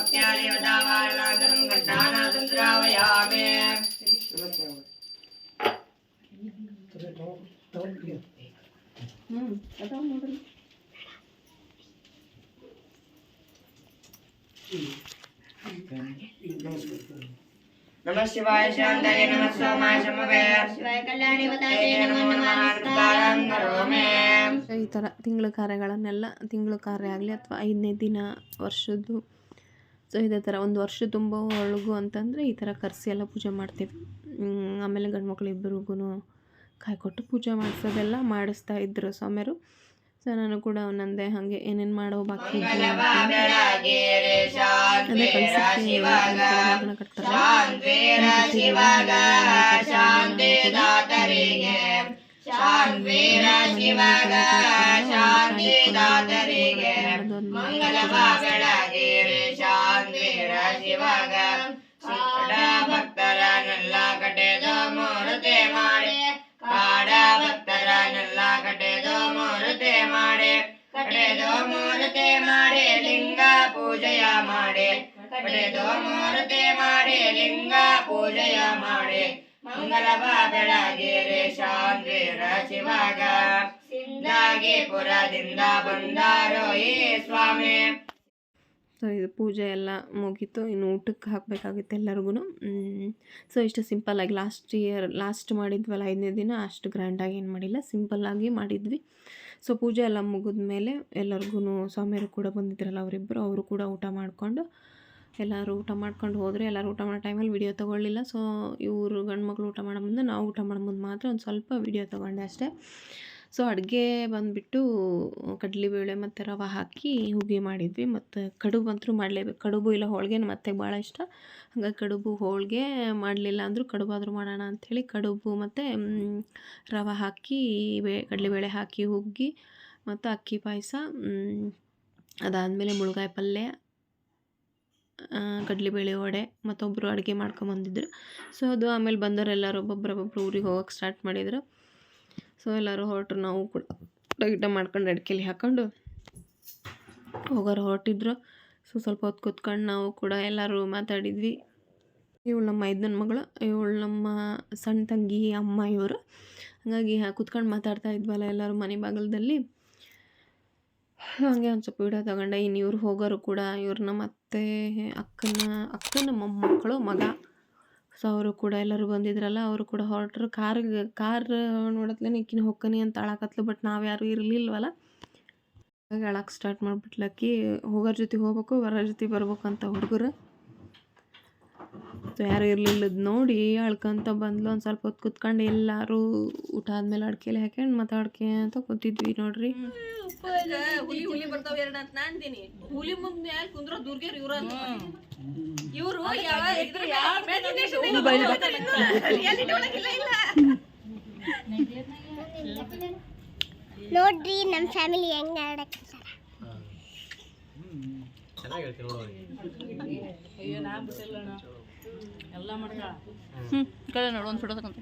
घण्टारं भक्त्या देवतावारणान्तरं घण्टानाथं द्रावयामि नमः शिवाय शान्ताय नमः सोमाय शमवे ಶಿವಾಯ ಕಲ್ಯಾಣಿ नमो नमः नमस्कारं करोमि ಸೊ ಈ ಥರ ತಿಂಗಳ ಕಾರ್ಯಗಳನ್ನೆಲ್ಲ ತಿಂಗಳ ಕಾರ್ಯ ಆಗಲಿ ಅಥವಾ ಐದನೇ ದಿನ ವರ್ಷದ್ದು ಸೊ ಇದೇ ಥರ ಒಂದು ವರ್ಷ ತುಂಬ ಒಳಗು ಅಂತಂದರೆ ಈ ಥರ ಕರೆಸಿ ಎಲ್ಲ ಪೂಜೆ ಮಾಡ್ತೀವಿ. ಆಮೇಲೆ ಗಂಡು ಮಕ್ಳು ಇಬ್ಬರಿಗೂ ಕಾಯ್ಕೊಟ್ಟು ಪೂಜೆ ಮಾಡಿಸೋದೆಲ್ಲ ಮಾಡಿಸ್ತಾ ಇದ್ದರು ಸ್ವಾಮಿಯರು. ಸೊ ನಾನು ಕೂಡ ಒಂದೊಂದೇ ಹಾಗೆ ಏನೇನು ಮಾಡೋ ಬಾಕಿ ಮಂಗಳ ಮಂಗಲ ಭಕ್ತರನ್ನೆಲ್ಲ ಕಟೆದು ಮೂರುತೆ ಮಾಡಿ. ಕಾಡ ಭಕ್ತರನ್ನೆಲ್ಲ ಕಟೆದು ಮೂರುತೆ ಮಾಡಿ. ಕಟೆದು ಮೂರುತೆ ಮಾಡಿ, ಲಿಂಗ ಪೂಜೆಯ ಮಾಡಿ. ಕಟೆದು ಮೂರುತೆ ಮಾಡಿ, ಲಿಂಗ ಪೂಜೆಯ ಮಾಡಿ. ಮಂಗಲವ ಬೆಳಗಿರಿ, ಶಾಂತಿರ, ಶಿವಾಗ. ಸಿಂದಾಗಿ ಪುರದಿಂದ ಬಂದಾರೋ ಈ ಸ್ವಾಮಿ. ಸೊ ಇದು ಪೂಜೆ ಎಲ್ಲ ಮುಗೀತು. ಇನ್ನು ಊಟಕ್ಕೆ ಹಾಕಬೇಕಾಗಿತ್ತು ಎಲ್ಲರಿಗೂ ಸೊ ಇಷ್ಟು ಸಿಂಪಲ್ಲಾಗಿ ಲಾಸ್ಟ್ ಇಯರ್ ಲಾಸ್ಟ್ ಮಾಡಿದ್ವಲ್ಲ ಐದನೇ ದಿನ, ಅಷ್ಟು ಗ್ರ್ಯಾಂಡಾಗಿ ಏನು ಮಾಡಿಲ್ಲ. ಸಿಂಪಲ್ಲಾಗಿ ಮಾಡಿದ್ವಿ. ಸೊ ಪೂಜೆ ಎಲ್ಲ ಮುಗಿದ್ಮೇಲೆ ಎಲ್ಲರಿಗೂ ಸ್ವಾಮಿಯರು ಕೂಡ ಬಂದಿದ್ರಲ್ಲ ಅವರಿಬ್ಬರು ಅವರು ಕೂಡ ಊಟ ಮಾಡಿಕೊಂಡು, ಎಲ್ಲರೂ ಊಟ ಮಾಡ್ಕೊಂಡು ಹೋದರೆ. ಎಲ್ಲರೂ ಊಟ ಮಾಡೋ ಟೈಮಲ್ಲಿ ವಿಡಿಯೋ ತೊಗೊಳ್ಳಿಲ್ಲ. ಸೊ ಇವರು ಗಂಡು ಮಕ್ಕಳು ಊಟ ಮಾಡೋ ಮುಂದೆ ನಾವು ಊಟ ಮಾಡೋ ಮುಂದೆ ಮಾತ್ರ ಒಂದು ಸ್ವಲ್ಪ ವಿಡಿಯೋ ತೊಗೊಂಡೆ ಅಷ್ಟೇ. ಸೊ ಅಡುಗೆ ಬಂದುಬಿಟ್ಟು ಕಡಲೆಬೇಳೆ ಮತ್ತು ರವೆ ಹಾಕಿ ಹುಗ್ಗಿ ಮಾಡಿದ್ವಿ. ಮತ್ತು ಕಡುಬು ಅಂತೂ ಮಾಡಲೇಬೇಕು. ಕಡುಬು ಇಲ್ಲ, ಹೋಳಿಗೆ ಮತ್ತೆ ಭಾಳ ಇಷ್ಟ. ಹಂಗಾಗಿ ಕಡುಬು, ಹೋಳಿಗೆ ಮಾಡಲಿಲ್ಲ ಅಂದರೂ ಕಡುಬಾದರೂ ಮಾಡೋಣ ಅಂಥೇಳಿ ಕಡುಬು ಮತ್ತು ರವೆ ಹಾಕಿ, ಬೇ, ಕಡಲೆಬೇಳೆ ಹಾಕಿ ಹುಗ್ಗಿ ಮತ್ತು ಅಕ್ಕಿ ಪಾಯಸ ಅದಾದಮೇಲೆ ಮುಳುಗಾಯಿ ಪಲ್ಯ ಕಡಲೆಬೇಳೆ ವಡೆ ಮತ್ತೊಬ್ಬರು ಅಡುಗೆ ಮಾಡ್ಕೊಂಬಂದಿದ್ರು. ಸೊ ಅದು ಆಮೇಲೆ ಬಂದವರೆಲ್ಲರೂ ಒಬ್ಬೊಬ್ರು ಊರಿಗೆ ಹೋಗೋಕೆ ಸ್ಟಾರ್ಟ್ ಮಾಡಿದ್ರು. ಸೊ ಎಲ್ಲರೂ ಹೊರಟ್ರು, ನಾವು ಕೂಡ ಊಟ ಮಾಡ್ಕೊಂಡು ಅಡ್ಕೆಲಿ ಹಾಕ್ಕೊಂಡು ಹೋಗೋರು ಹೊರಟಿದ್ರು. ಸೊ ಸ್ವಲ್ಪ ಹೊತ್ತು ಕೂತ್ಕೊಂಡು ನಾವು ಕೂಡ ಎಲ್ಲರೂ ಮಾತಾಡಿದ್ವಿ. ಇವಳು ನಮ್ಮ ಐದನ ಮಗಳು, ಇವಳು ನಮ್ಮ ಸಣ್ಣ ತಂಗಿ, ಅಮ್ಮ, ಇವರು. ಹಾಗಾಗಿ ಕೂತ್ಕೊಂಡು ಮಾತಾಡ್ತಾ ಇದ್ವಲ್ಲ ಎಲ್ಲರೂ ಮನೆ ಬಾಗಿಲದಲ್ಲಿ. ಹಾಗೆ ಒಂದು ಸ್ವಲ್ಪ ವಿಡಿಯೋ ತಗೊಂಡೆ. ಇನ್ನು ಇವ್ರು ಹೋಗೋರು ಕೂಡ ಇವ್ರನ್ನ ಮತ್ತೆ ಅಕ್ಕನ ಅಕ್ಕನ ಮೊಮ್ಮಕ್ಕಳು, ಮಗ. ಸೊ ಅವರು ಕೂಡ ಎಲ್ಲರೂ ಬಂದಿದ್ರಲ್ಲ, ಅವರು ಕೂಡ ಹೊರಟ್ರು. ಕಾರ್ಗೆ ಕಾರ್ ನೋಡತ್ಲೇನೆ ಈಕಿನ ಹೊಕ್ಕನಿ ಅಂತ ಅಳಾಕತ್ಲು ಬಟ್ ನಾವು ಇರಲಿಲ್ವಲ್ಲ. ಹಾಗಾಗಿ ಅಳಕ್ಕೆ ಸ್ಟಾರ್ಟ್ ಮಾಡಿಬಿಟ್ಲಕ್ಕಿ ಹೋಗೋರ ಜೊತೆ ಹೋಗ್ಬೇಕು, ಬರೋರ ಜೊತೆ ಬರ್ಬೇಕು ಅಂತ ಹುಡುಗರು. ಸೊ ಯಾರು ಇರಲಿಲ್ಲದ ನೋಡಿ ಅಳ್ಕೊಂತ ಬಂದ್ಲು. ಒಂದು ಸ್ವಲ್ಪ ಹೊತ್ತು ಕುತ್ಕೊಂಡು ಎಲ್ಲರೂ ಊಟ ಆದ್ಮೇಲೆ ಅಡ್ಕೆಲಿ ಹಾಕ್ಯಂಡು ಮಾತಾಡ್ಕೆ ಅಂತ ಕೂತಿದ್ವಿ ನೋಡ್ರಿ. ಹುಲಿ ಹುಲಿ ಬರ್ತಾವ ಎರಡು ಅಂತ ನಾ ನೋಡೋ ಹುಲಿ ಮುಂದೆ ಬಿಟ್ಟಿಲ್ಲ ಕುಂದ್ರ ದುರ್ಗೇರ್ ಇವ್ರ ಇವರು ನೋಡ್ರಿ ನಮ್ಮ ಫ್ಯಾಮಿಲಿ ಹೆಂಗ್ ಆಡಕ್ ಹ್ಮ್ ಕಡೆ ನೋಡು ಒಂದು ಫೋಟೋ ತಗೊಂತ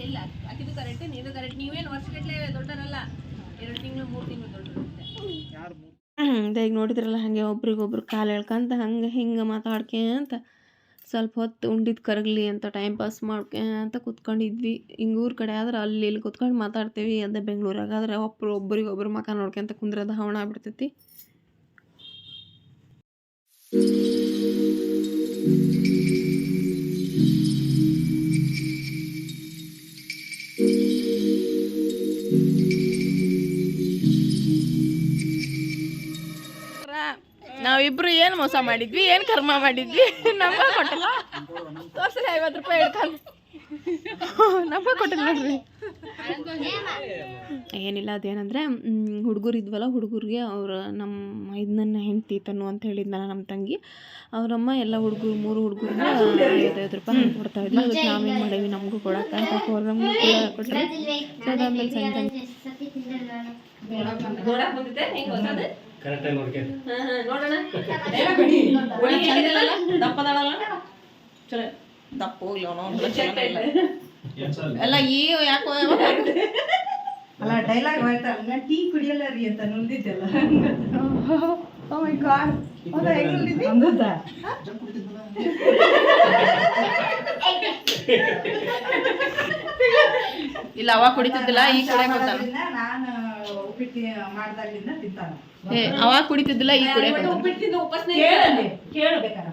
ಇಲ್ಲ ಅಕಿದು ಕರೆಕ್ಟ್ ನೀನು ಕರೆಕ್ಟ್ ನೀವೇನು ವರ್ಷಗಟ್ಟಲೆ ದೊಡ್ಡರಲ್ಲ ಎರಡು ತಿಂಗಳು ಮೂರು ತಿಂಗಳು ದೊಡ್ಡರು ಅದೇ ಈಗ ನೋಡಿದ್ರಲ್ಲ, ಹಾಗೆ ಒಬ್ರಿಗೊಬ್ರು ಕಾಲು ಎಳ್ಕೊಂತ ಹಂಗೆ ಹಿಂಗೆ ಮಾತಾಡ್ಕೆ ಅಂತ ಸ್ವಲ್ಪ ಹೊತ್ತು ಉಂಡಿದ್ದು ಕರಗಲಿ ಅಂತ ಟೈಮ್ ಪಾಸ್ ಮಾಡ್ಕೆ ಅಂತ ಕೂತ್ಕೊಂಡಿದ್ವಿ. ಹಿಂಗೆ ಊರ ಕಡೆ ಆದ್ರೆ ಅಲ್ಲಿ ಇಲ್ಲಿ ಕೂತ್ಕೊಂಡು ಮಾತಾಡ್ತೀವಿ. ಅದೇ ಬೆಂಗ್ಳೂರಾಗ ಆದ್ರೆ ಒಬ್ರು ಒಬ್ರಿಗೊಬ್ರು ಮಕ ನೋಡ್ಕೊಂತ ಕುಂದ್ರದ ಹವಣ ಆಗ್ಬಿಡ್ತೈತಿ. ನಾವಿಬ್ರು ಏನು ಮೋಸ ಮಾಡಿದ್ವಿ ಏನು ಕರ್ಮ ಮಾಡಿದ್ವಿ ನಮ್ಗೆ ಕೊಟ್ಟಲ್ಲ. ತೋರ್ಸ್ರಿ ಐವತ್ತು ರೂಪಾಯಿ ಹಿಡ್ಕೊಂಡು ನಮ್ಗೆ ಕೊಟ್ಟಲ್ಲ ನೋಡ್ರಿ. ಏನಿಲ್ಲ ಅದೇನಂದರೆ ಹುಡುಗರು ಇದ್ವಲ್ಲ ಹುಡುಗರಿಗೆ ಅವ್ರ ನಮ್ಮ ಇದನ್ನ ಹೆಂಡ್ತಿ ತನ್ನು ಅಂತ ಹೇಳಿದ್ನಲ್ಲ ನಮ್ಮ ತಂಗಿ. ಅವರಮ್ಮ ಎಲ್ಲ ಹುಡುಗರು ಮೂರು ಹುಡುಗರಿಗೆ ಐವತ್ತೈದು ರೂಪಾಯಿ ಕೊಡ್ತಾ ಇದ್ವಿ ಅದಕ್ಕೆ ನಾವೇನು ಮಾಡೀವಿ ನಮಗೂ ಕೊಡಕ್ಕೆ ಅಂತ ಅವ್ರಮ್ಮ ಕೂಡ ಸಣ್ಣ ತಂಗಿ ದಪ್ಪದಳಲ್ಲ ಚಲೋ. ದಪ್ಪ ಹೋಗ್ಲಿ ಅವನು ಎಲ್ಲ ಈ ಯಾಕೋ ಅಲ್ಲ ಡೈಲಾಗ್ ಹೇಳ್ತಾರಲ್ಲ ಟೀ ಕುಡಿಯಲ್ಲ ರೀ ಅಂತ ನುಂದಿದ್ದೆಲ್ಲ. ಇಲ್ಲ ಅವ ಕುಡಿತಿದ್ದಿಲ್ಲ ಈ ಕಡೆ ಹೋಗ್ತಾನ ನಾನು ಉಪ್ಪಿಟ್ಟು ಮಾಡ್ದಾಗ್ಲಿಂದ ತಿಂತಾನೆ. ಅವಾಗ ಅವ ಕುಡಿತಿದ್ದಿಲ್ಲ ಈಗ ಕುಡಿಯಕ್ ಹೋಗ್ತಾನ ಕೇಳಲ್ಲಿ ಕೇಳಬೇಕಾರ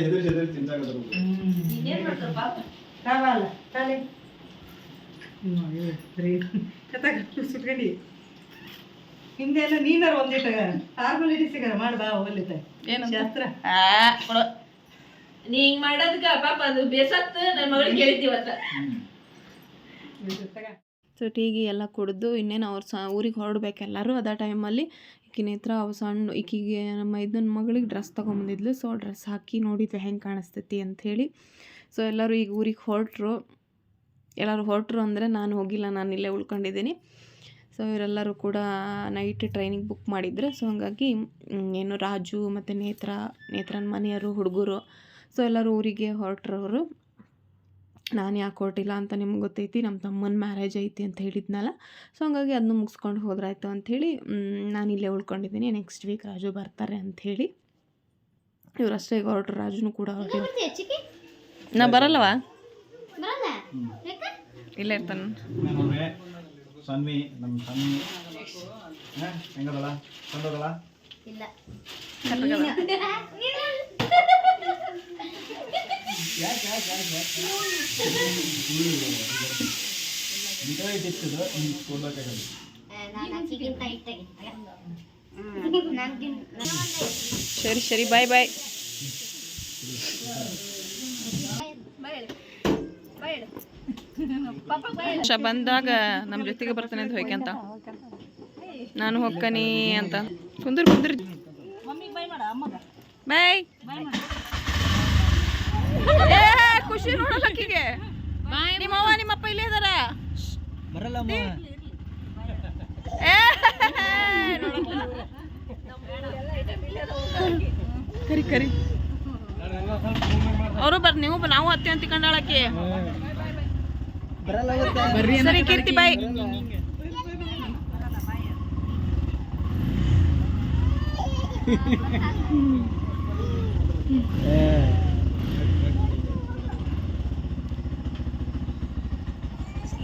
ಎದುರು ಎದುರು ತಿಂದಾಗದ್ರು ಕಾವಲ್ಲ ತಲೆ ಸುಟ್ಕೊಂಡಿ ಹಿಂದೆ ಎಲ್ಲ ನೀನಾರು ಒಂದಿಟ್ಟ ಫಾರ್ಮಾಲಿಟಿ ಸಿಗಾರ ಮಾಡಿ ಬಾ ಹೋಗ್ಲಿತ್ತ ಏನು ಶಾಸ್ತ್ರ. ಆ, ಕೊಡು. ನೀ ಹಿಂಗ್ ಮಾಡೋದಕ್ಕ ಪಾಪ ಅದು ಬೇಸತ್ತು. ನನ್ನ ಮಗಳಿಗೆ ಕೇಳಿದ್ದೀವತ್ತ. ಸೊ, ಟೀಗಿ ಎಲ್ಲ ಕುಡಿದು ಇನ್ನೇನು ಅವ್ರು ಸ, ಊರಿಗೆ ಹೊರಡ್ಬೇಕು ಎಲ್ಲರೂ ಅದೇ ಟೈಮಲ್ಲಿ ಈಕಿನ ಹತ್ರ ಅವು ಸಣ್ಣ, ಈಕಿಗೆ ನಮ್ಮ ಇದನ್ನ ಮಗಳಿಗೆ ಡ್ರೆಸ್ ತೊಗೊಂಬಂದಿದ್ಲು. ಸೊ, ಡ್ರೆಸ್ ಹಾಕಿ ನೋಡಿದ್ವಿ ಹೆಂಗೆ ಕಾಣಿಸ್ತೈತಿ ಅಂಥೇಳಿ ಸೊ, ಎಲ್ಲರೂ ಈಗ ಊರಿಗೆ ಹೊರಟ್ರು. ಎಲ್ಲರೂ ಹೊರಟ್ರು ಅಂದರೆ ನಾನು ಹೋಗಿಲ್ಲ, ನಾನು ಇಲ್ಲೇ ಉಳ್ಕೊಂಡಿದ್ದೀನಿ. ಸೊ, ಇವರೆಲ್ಲರೂ ಕೂಡ ನೈಟ್ ಟ್ರೈನಿಂಗ್ ಬುಕ್ ಮಾಡಿದ್ರು. ಸೊ, ಹಾಗಾಗಿ ಏನು ರಾಜು ಮತ್ತು ನೇತ್ರ, ನೇತ್ರನ ಮನೆಯವರು, ಹುಡುಗರು. ಸೊ, ಎಲ್ಲರೂ ಊರಿಗೆ ಹೊರಟ್ರವರು. ನಾನು ಯಾಕೆ ಕೊಟ್ಟಿಲ್ಲ ಅಂತ ನಿಮ್ಗೆ ಗೊತ್ತೈತಿ ನಮ್ಮ ತಮ್ಮನ ಮ್ಯಾರೇಜ್ ಐತಿ ಅಂತ ಹೇಳಿದ್ನಲ್ಲ. ಸೊ ಹಂಗಾಗಿ ಅದನ್ನು ಮುಗಿಸ್ಕೊಂಡು ಹೋದ್ರಾಯ್ತು ಅಂಥೇಳಿ ನಾನು ಇಲ್ಲೇ ಉಳ್ಕೊಂಡಿದ್ದೀನಿ ನೆಕ್ಸ್ಟ್ ವೀಕ್ ರಾಜು ಬರ್ತಾರೆ ಅಂಥೇಳಿ ಇವ್ರು ಅಷ್ಟೇ ಹೊರಟ್ರು ರಾಜುನು ಕೂಡ ಹೊರಟು ನಾ ಬರಲ್ಲವಾ? ಬರಲ್ಲ? ಯಾಕೆ? ಇಲ್ಲೇ ಇರ್ತಾನೆ. ಸನ್ವಿ ನಮ್ಮ ಸನ್ವಿ. ಹಾ ಹೆಂಗದಲ್ಲ ಚಂದದಲ್ಲ ಇಲ್ಲ. ಸರಿ ಸರಿ ಬಾಯ್ ಬಾಯ್ ವರ್ಷ ಬಂದಾಗ ನಮ್ಮ ಜೊತೆಗೆ ಬರ್ತಾನೆ ಅಂತ ಹೋಯ್ಕೆ ಅಂತ. ನಾನು ಹೊಕ್ಕನಿ ಅಂತ. ಕುಂದ್ರ ಕುಂದ್ರ ಬಾಯ್ ಏ ಖುಷಿ ನೋಡಲ್ಲಕ್ಕಿಗೆ ನಿಮ್ಮ ಅವ್ವ ನಿಮ್ಮಪ್ಪ ಇಲ್ಲೇ ಇದಾರ. ಏ, ನೋಡಲ್ಲ. ಕರಿ ಕರಿ. ಅವರು ಬರ್ ನೀವು ಬ- ನಾವು ಅತ್ತೆ ಅಂತ ಕಂಡಾಳಕ್ಕೆ ಸರಿ ಕೀರ್ತಿ ಬಾಯ್ ಹಾ,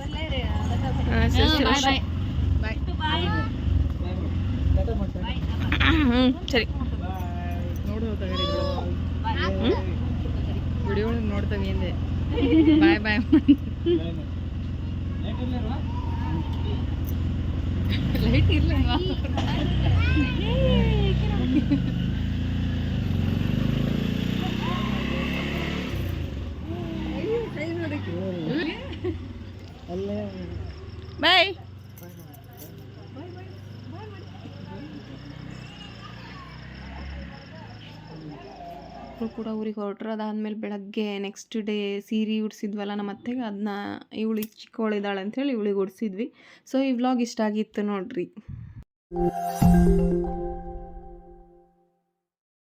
ಸರಿ, ಸರಿ. ವಿಡಿಯೋ ನೋಡ್ತೇವೆ ಹಿಂದೆ ಬಾಯ್ ಬಾಯ್ ಲೈಟ್ ಇಲ್ಲ. ಬಾಯ್ ಮಕ್ಕಳು ಕೂಡ ಊರಿಗೆ ಹೊರಟ್ರು ಅದಾದಮೇಲೆ ಬೆಳಗ್ಗೆ ನೆಕ್ಸ್ಟ್ ಡೇ ಸೀರೆ ಉಡ್ಸಿದ್ವಲ್ಲ ನಮ್ಮ ಅತ್ತೆಗೆ ಅದನ್ನ ಇವಳಿಗೆ ಚಿಕ್ಕವಳಿದ್ದಾಳೆ ಅಂಥೇಳಿ ಇವಳಿಗೆ ಉಡ್ಸಿದ್ವಿ. ಸೊ ಈ ವ್ಲಾಗ್ ಇಷ್ಟ ಆಗಿತ್ತು ನೋಡ್ರಿ.